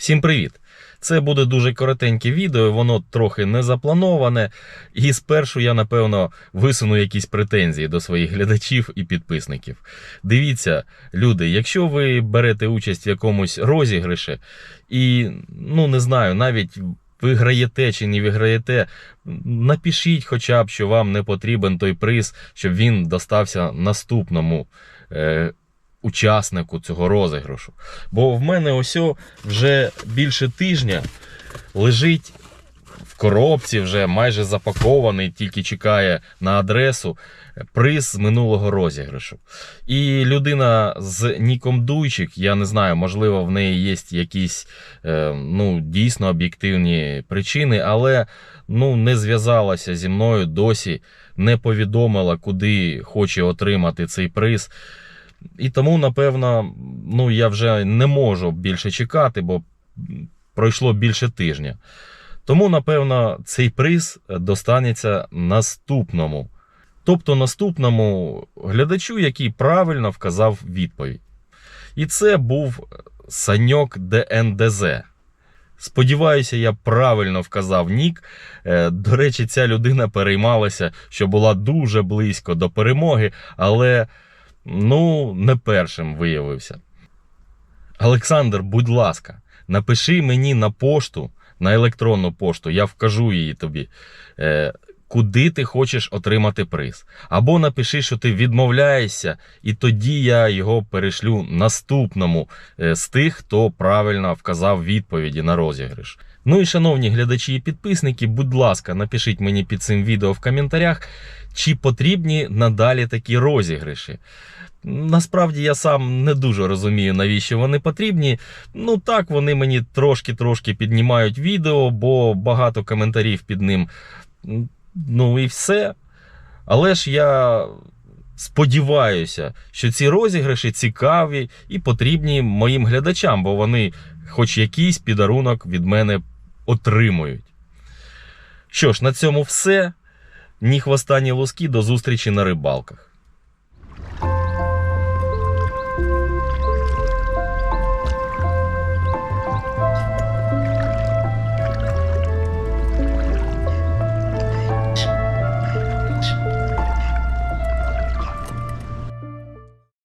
Всім привіт! Це буде дуже коротеньке відео, воно трохи не заплановане. І спершу я, напевно, висуну якісь претензії до своїх глядачів і підписників. Дивіться, люди, якщо ви берете участь в якомусь розіграші, і, ну не знаю, навіть виграєте чи не виграєте, напишіть хоча б, що вам не потрібен той приз, щоб він достався наступному. Е- Учаснику цього розіграшу. Бо в мене ось вже більше тижня лежить в коробці, вже майже запакований, тільки чекає на адресу приз минулого розіграшу. І людина з ніком Дуйчик, я не знаю, можливо, в неї є якісь е, ну, дійсно об'єктивні причини, але ну, не зв'язалася зі мною досі, не повідомила, куди хоче отримати цей приз. І тому, напевно, ну, я вже не можу більше чекати, бо пройшло більше тижня. Тому, напевно, цей приз достанеться наступному. Тобто наступному глядачу, який правильно вказав відповідь. І це був Саньок ДНДЗ. Сподіваюся, я правильно вказав нік. Е, До речі, ця людина переймалася, що була дуже близько до перемоги, але ну, не першим виявився. Олександр, будь ласка, напиши мені на пошту, на електронну пошту, я вкажу її тобі, е, куди ти хочеш отримати приз. Або напиши, що ти відмовляєшся, і тоді я його перешлю наступному е, з тих, хто правильно вказав відповіді на розіграш. Ну і шановні глядачі і підписники, будь ласка, напишіть мені під цим відео в коментарях, чи потрібні надалі такі розіграші. Насправді я сам не дуже розумію, навіщо вони потрібні. Ну так, вони мені трошки-трошки піднімають відео, бо багато коментарів під ним. Ну і все. Але ж я сподіваюся, що ці розіграші цікаві і потрібні моїм глядачам, бо вони хоч якийсь підарунок від мене отримують. Що ж, на цьому все. Ні хвоста, ні луски, до зустрічі на рибалках.